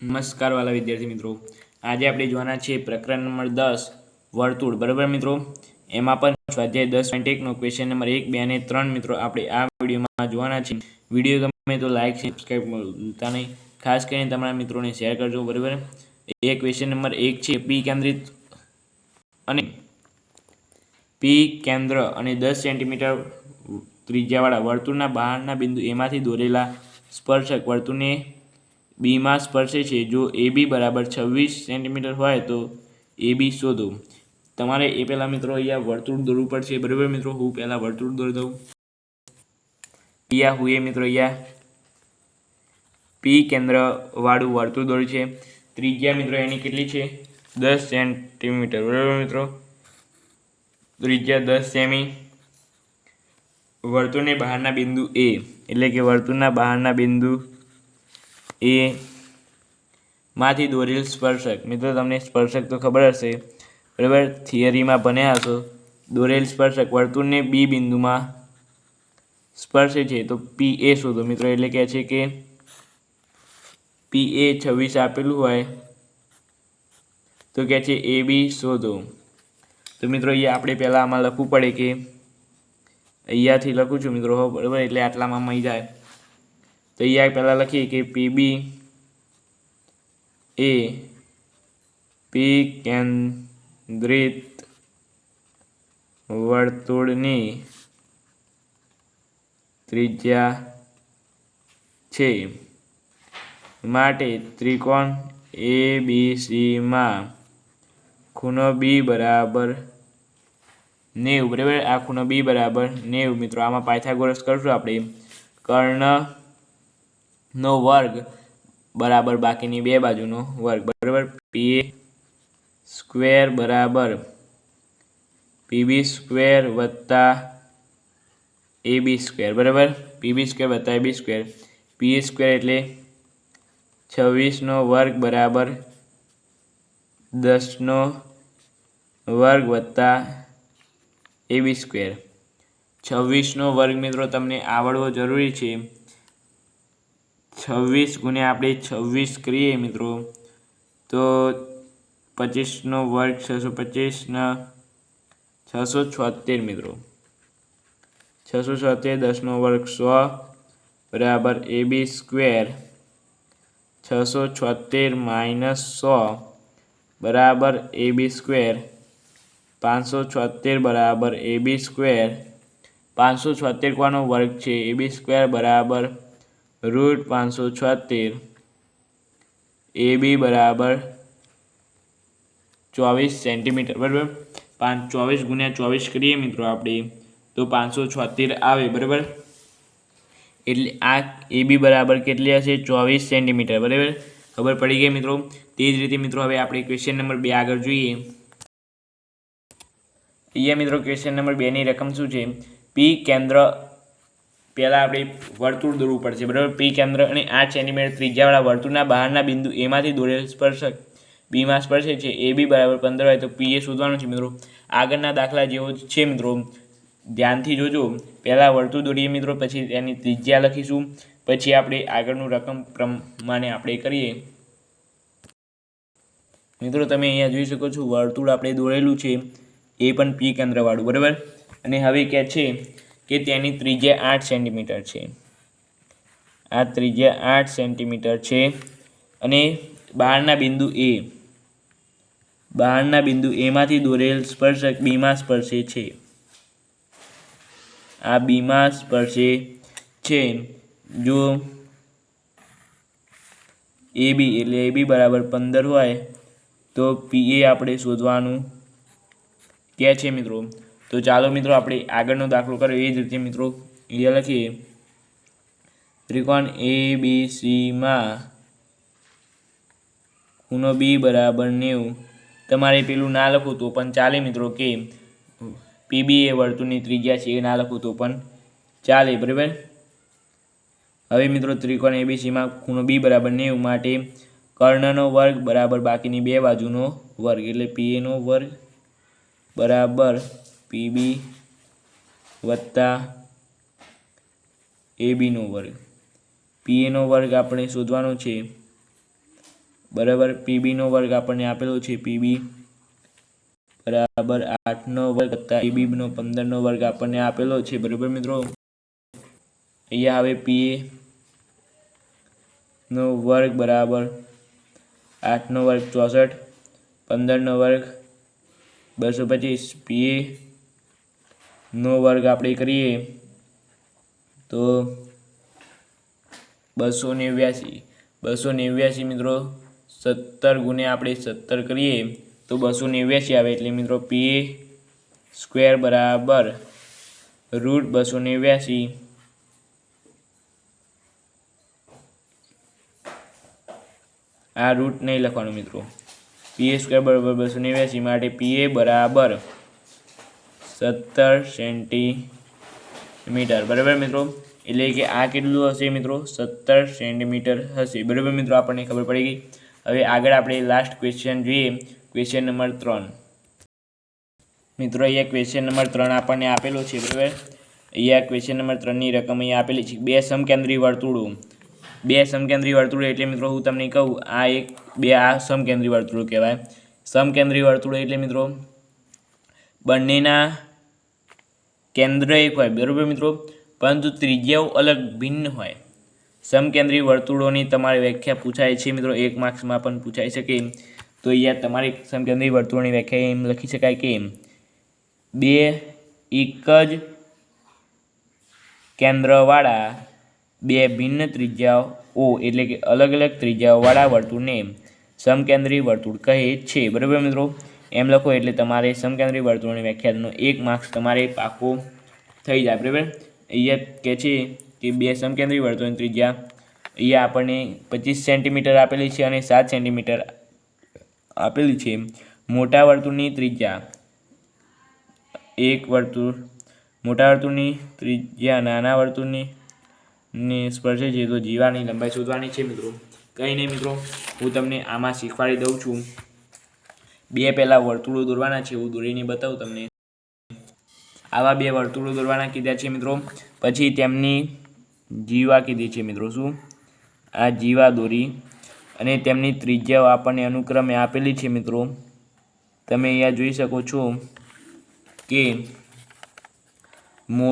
નમસ્કાર વાલા વિદ્યાર્થી મિત્રો. આજે આપણે જોવાના છીએ પ્રકરણ નંબર દસ, વર્તુળ. બરાબર મિત્રો? એમાં પણ સ્વાધ્યાય દસ પોઈન્ટ એકનો ક્વેશ્ચન નંબર એક, બે અને ત્રણ મિત્રો આપણે આ વિડીયોમાં જોવાના છીએ. વીડિયો ગમે તો લાઇક સબસ્ક્રાઈબ ભૂલતા નહીં. ખાસ કરીને તમારા મિત્રોને શેર કરજો, બરાબર? એ ક્વેશ્ચન નંબર એક છે પી કેન્દ્રિત અને પી કેન્દ્ર અને દસ સેન્ટીમીટર ત્રિજ્યાવાળા વર્તુળના બહારના બિંદુ એમાંથી દોરેલા સ્પર્શક વર્તુળને બીમાં સ્પર્શે છે. જો એ બી બરાબર છવ્વીસ સેન્ટીમીટર હોય તો એ બી શોધો. તમારે એ પહેલાં મિત્રો અહીંયા વર્તુળ દોરવું પડશે. બરાબર મિત્રો? હું પહેલાં વર્તુળ દોરી દઉં. અહીંયા હું એ મિત્રો અહીંયા પી કેન્દ્રવાળું વર્તુળ દોર્યું છે. ત્રિજ્યા મિત્રો એની કેટલી છે? દસ સેન્ટીમીટર. બરાબર મિત્રો? ત્રિજ્યા દસ સેમી. વર્તુળની બહારના બિંદુ એ. એટલે કે વર્તુળના બહારના બિંદુ એ માંથી દોરેલ સ્પર્શક. મિત્રો, તમને સ્પર્શક તો ખબર હશે, બરાબર? થિયરીમાં ભણ્યા હશો. દોરેલ સ્પર્શક વર્તુળને બી બિંદુમાં સ્પર્શે છે. તો પી એ શોધો મિત્રો, એટલે કહે છે કે પી એ છવ્વીસ આપેલું હોય, તો કહે છે એ બી શોધો. તો મિત્રો, અહીંયા આપણે પહેલાં આમાં લખવું પડે કે અહીંયાથી લખું છું મિત્રો બરાબર? એટલે આટલામાં મળી જાય. તો અહીંયા પહેલાં લખીએ કે પીબી એ પી કેન્દ્રિત વર્તુળની ત્રિજ્યા છે. માટે ત્રિકોણ એ બી સીમાં ખૂણો બી બરાબર નેવું, બરાબર? આ ખૂણો બી બરાબર નેવું. મિત્રો, આમાં પાયથાગોરસ કરશું આપણે. કર્ણનો વર્ગ બરાબર બાકીની બે બાજુનો વર્ગ. બરાબર? પી એ સ્ક્વેર બરાબર પીબી સ્ક્વેર વત્તા એ બી સ્ક્વેર બરાબર? પીબી સ્ક્વેર વત્તા A B square P square એટલે છવ્વીસનો વર્ગ બરાબર દસનો વર્ગ વત્તા એ બી સ્ક્વેર છવ્વીસનો વર્ગ મિત્રો તમને આવડવો જરૂરી છે. છવ્વીસ ગુણ્યા આપણે છવ્વીસ કરીએ મિત્રો, તો પચીસનો વર્ગ છસો પચીસના છસો છોતેર મિત્રો. છસો છોતેર દસનો વર્ગ સો, બરાબર એ બી સ્ક્વેર છસો છોતેર માઇનસ સો, બરાબર એ બી સ્ક્વેર પાંચસો છોતેર બરાબર એ બી સ્ક્વેર પાંચસો છોતેર કોનો વર્ગ છે? એ બી સ્ક્વેર બરાબર રૂટ પાંચસો છોતેર એ બી બરાબર ચોવીસ સેન્ટીમીટર, બરાબર? પાંચ, ચોવીસ ગુણ્યા ચોવીસ કરીએ મિત્રો આપણે, તો પાંચસો છોતેર આવે, બરાબર? એટલે આ એ બી બરાબર કેટલી હશે? ચોવીસ સેન્ટીમીટર, બરાબર? ખબર પડી ગઈ મિત્રો? તે જ રીતે મિત્રો હવે આપણે ક્વેશ્ચન નંબર બે આગળ જોઈએ. અહીંયા મિત્રો ક્વેશ્ચન નંબર બેની રકમ શું છે? પી કેન્દ્ર પહેલાં આપણે વર્તુળ દોરવું પડશે, બરાબર? પી કેન્દ્ર અને આઠ સેન્ટીમીટર ત્રિજ્યાવાળા વર્તુળના બહારના બિંદુ એમાંથી દોરેલ સ્પર્શક બીમાં સ્પર્શે છે એ બી બરાબર પંદર હોય તો પી એ શોધવાનું છે, મિત્રો. આગળના દાખલા જેવો છે, મિત્રો. ધ્યાનથી જોજો. પહેલાં વર્તુળ દોરીએ, મિત્રો, પછી તેની ત્રિજ્યા લખીશું. પછી આપણે આગળનું રકમ પ્રમાણે આપણે કરીએ. મિત્રો, તમે અહીંયા જોઈ શકો છો, વર્તુળ આપણે દોરેલું છે, એ પણ પી કેન્દ્રવાળું, બરાબર? અને હવે કહે છે કે તેની ત્રિજ્યા આઠ સેન્ટીમીટર છે. આ ત્રિજ્યા આઠ સેન્ટીમીટર છે અને બહારના બિંદુ એ, બહારના બિંદુ એમાંથી દોરેલ સ્પર્શક બીમાં સ્પર્શે છે. આ બીમાં સ્પર્શે છે. જો એ બી એટલે એ બી બરાબર પંદર હોય તો પી એ આપણે શોધવાનું. કે છે મિત્રો? તો ચાલો મિત્રો આપણે આગળનો દાખલો કર્યો. એ જ રીતે મિત્રો અહીંયા લખીએ. ત્રિકોણ એ બી સીમાં ખૂણો બી બરાબર નેવું. તમારે પેલું ના લખવું તો પણ ચાલે મિત્રો કે પીબી એ વર્તુળની ત્રિજ્યા છે, એ ના લખવું તો પણ ચાલે, બરાબર? હવે મિત્રો ત્રિકોણ એબીસીમાં ખૂણો બી બરાબર નેવું માટે કર્ણનો વર્ગ બરાબર બાકીની બે બાજુનો વર્ગ, એટલે પી એનો વર્ગ બરાબર પીબી વત્તા એ બીનો વર્ગ. પી નો વર્ગ આપણે શોધવાનો છે. બરાબર પીબીનો વર્ગ આપણને આપેલો છે પીબી બરાબર આઠનો વર્ગ વત્તા પીબીનો પંદરનો વર્ગ આપણને આપેલો છે, બરાબર મિત્રો? અહીંયા આવે પીએ નો વર્ગ બરાબર આઠનો વર્ગ ચોસઠ પંદરનો વર્ગ બસો પચીસ પીએ નો વર્ગ આપણે કરીએ તો બસો નેવ્યાસી. બસો નેવ્યાસી મિત્રો સત્તર ગુણ્યા આપણે સત્તર કરીએ તો બસો નેવ્યાસી આવે એટલે મિત્રો પી સ્ક્વેર બરાબર રૂટ બસો નેવ્યાસી. આ રૂટ નહીં લખવાનું મિત્રો. પીએ સ્ક્વેર બરાબર બસો નેવ્યાસી માટે પીએ બરાબર સત્તર સેન્ટીમીટર. બરાબર મિત્રો? એટલે કે આ કેટલું હશે મિત્રો? સત્તર સેન્ટીમીટર હશે. બરાબર મિત્રો? આપણને ખબર પડી ગઈ. હવે આગળ આપણે લાસ્ટ ક્વેશ્ચન જોઈએ. ક્વેશ્ચન નંબર ત્રણ. મિત્રો, અહીંયા ક્વેશ્ચન નંબર ત્રણ આપણને આપેલો છે. બરાબર? અહીંયા ક્વેશ્ચન નંબર ત્રણની રકમ અહીંયા આપેલી છે. બે સમકેન્દ્રી વર્તુળો. બે સમકેન્દ્રી વર્તુળો એટલે મિત્રો, હું તમને કહું, આ એક, બે આ સમકેન્દ્રી વર્તુળો કહેવાય. સમકેન્દ્રી વર્તુળો એટલે મિત્રો, બંનેના કેન્દ્ર એક હોય બરાબર મિત્રો? પરંતુ ત્રિજ્યાઓ અલગ ભિન્ન હોય. સમકેન્દ્રી વર્તુળોની તમારી વ્યાખ્યા પૂછાય છે મિત્રો. એક માર્ક્સમાં પણ પૂછાઈ શકે તો અહીંયા તમારી સમકેન્દ્રી વર્તુળોની વ્યાખ્યા એમ લખી શકાય કે બે, એક જ કેન્દ્રવાળા બે ભિન્ન ત્રિજ્યાઓ એટલે કે અલગ અલગ ત્રિજ્યાઓવાળા વર્તુળને સમકેન્દ્રી વર્તુળ કહે છે. બરાબર મિત્રો? એમ લખો એટલે તમારે સમકેન્દ્રી વર્તુળની વ્યાખ્યાનો એક માર્ક્સ તમારે પાકો થઈ જાય, બરાબર? અહીંયા કહે છે કે બે સમકેન્દ્રી વર્તુળની ત્રિજ્યા, અહીંયા આપણને પચીસ સેન્ટીમીટર આપેલી છે અને સાત સેન્ટીમીટર આપેલી છે. મોટા વર્તુળની ત્રિજ્યા, એક વર્તુળ, મોટા વર્તુળની ત્રિજ્યા, નાના વર્તુળની ને સ્પર્શે છે તો જીવાની લંબાઈ શોધવાની છે મિત્રો. કંઈ નહીં મિત્રો, હું તમને આમાં શીખવાડી દઉં છું. બે પહેલાં વર્તુળો દોરવાના છે હું દોરીને બતાવું તમને. આવા બે વર્તુળો દોરવાના કીધા છે મિત્રો. પછી તેમની જીવા કીધી છે મિત્રો શું? આ જીવા દોરી અને તેમની ત્રિજ્યાઓ આપણને અનુક્રમે આપેલી છે મિત્રો. તમે અહીંયા જોઈ શકો છો કે મો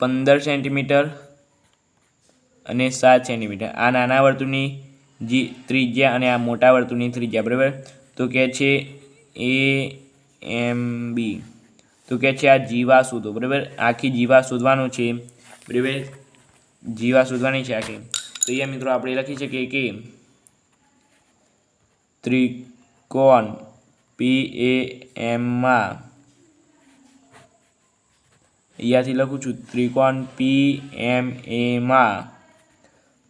પંદર સેન્ટીમીટર અને સાત સેન્ટીમીટર. આ નાના વર્તુળની જી ત્રિજ્યા અને આ મોટા વર્તુળની ત્રિજ્યા, બરાબર? તો કહે છે એ એમ બી તો કહે છે આ જીવા શોધો, બરાબર? આખી જીવા શોધવાનું છે. બરાબર? જીવા શોધવાની છે આખી. તો અહીંયા મિત્રો આપણે લખી શકીએ કે ત્રિકોણ પી એ એમમાં અહીંયાથી લખું છું, ત્રિકોણ પી એમ એમાં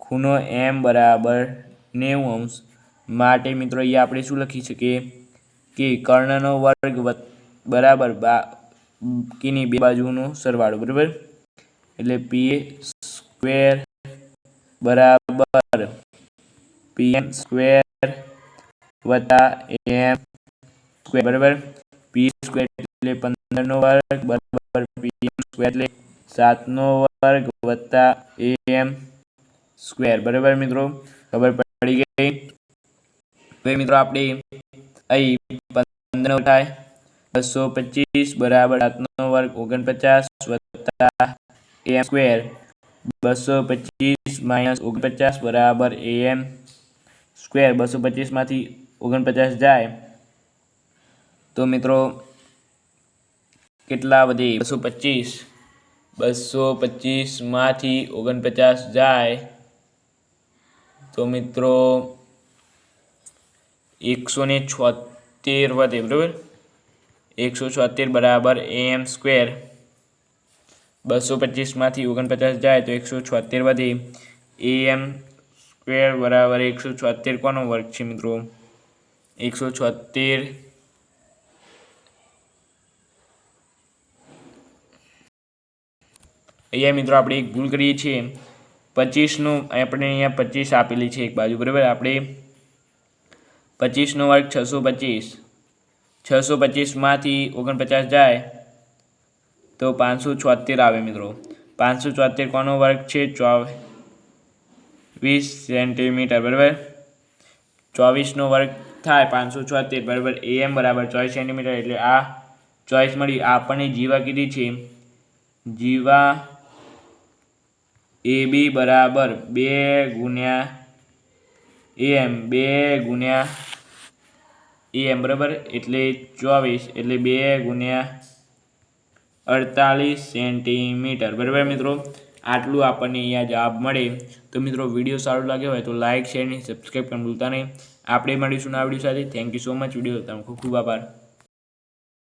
ખૂણો એમ બરાબર નેવું અંશ. માટે મિત્રો અહીંયા આપણે શું લખી શકીએ? કે કર્ણનો વર્ગ બરાબર બા, કીની બે બાજુનો સરવાળો, બરાબર? એટલે પી સ્ક્વેર બરાબર પીએમ સ્ક્વેર વત્તા એમ સ્ક્વેર બરાબર? પી સ્ક્વેર એટલે પંદરનો વર્ગ, બરાબર પીએમ સ્ક્વેર એટલે સાતનો વર્ગ વત્તા એમ સ્ક્વેર બરાબર મિત્રો? ખબર પડી ગઈ? હવે મિત્રો આપણે અહીં પંદર થાય. બસો પચીસ બરાબર સાતનો વર્ગ ઓગણપચાસ વત્તા એમ સ્ક્વેર. બસો પચીસ માઇનસ ઓગણપચાસ બરાબર એમ સ્ક્વેર. બસો પચીસમાંથી ઓગણપચાસ જાય. તો મિત્રો કેટલા વધે? બસો પચીસ. બસો પચીસમાંથી ઓગણપચાસ જાય. તો મિત્રો એકસો ને છોતેર વધે, બરાબર? એકસો છોતેર બરાબર એમ સ્ક્વેર. બસો પચીસમાંથી ઓગણપચાસ જાય તો એકસો છોતેર વધે. એમ સ્ક્વેર બરાબર એકસો છોતેર કોનો વર્ગ છે મિત્રો? એકસો છોતેર. અહીંયા મિત્રો આપણે એક ભૂલ કરીએ છીએ. પચીસનું આપણે અહીંયા પચીસ આપેલી છે એક બાજુ, બરાબર? આપણે પચીસનો વર્ગ છસો પચીસ. છસો પચીસમાંથી ઓગણપચાસ જાય તો પાંચસો છોતેર આવે મિત્રો. પાંચસો છોતેર કોનો વર્ગ છે? ચોવીસ સેન્ટીમીટર, બરાબર? ચોવીસનો વર્ગ થાય પાંચસો છોતેર, બરાબર? એમ બરાબર ચોવીસ સેન્ટીમીટર, એટલે આ ચોઈસ મળી. આપણને જીવા કીધી છે. જીવા એ બી બરાબર બે ગુણ્યા એમ બે ગુણ્યા એમ, બરાબર? એટલે ચોવીસ, એટલે બે ગુણ્યા અડતાલીસ સેન્ટીમીટર. બરાબર મિત્રો? આટલું આપણને અહીંયા જવાબ મળે. તો મિત્રો, વીડિયો સારો લાગ્યો હોય તો લાઇક શેર અને સબસ્ક્રાઈબ કરવાનું ભૂલતા નહીં. આપણે મળીશું આ વીડિયો સાથે. Thank you so much video તમે ખૂબ ખૂબ આભાર.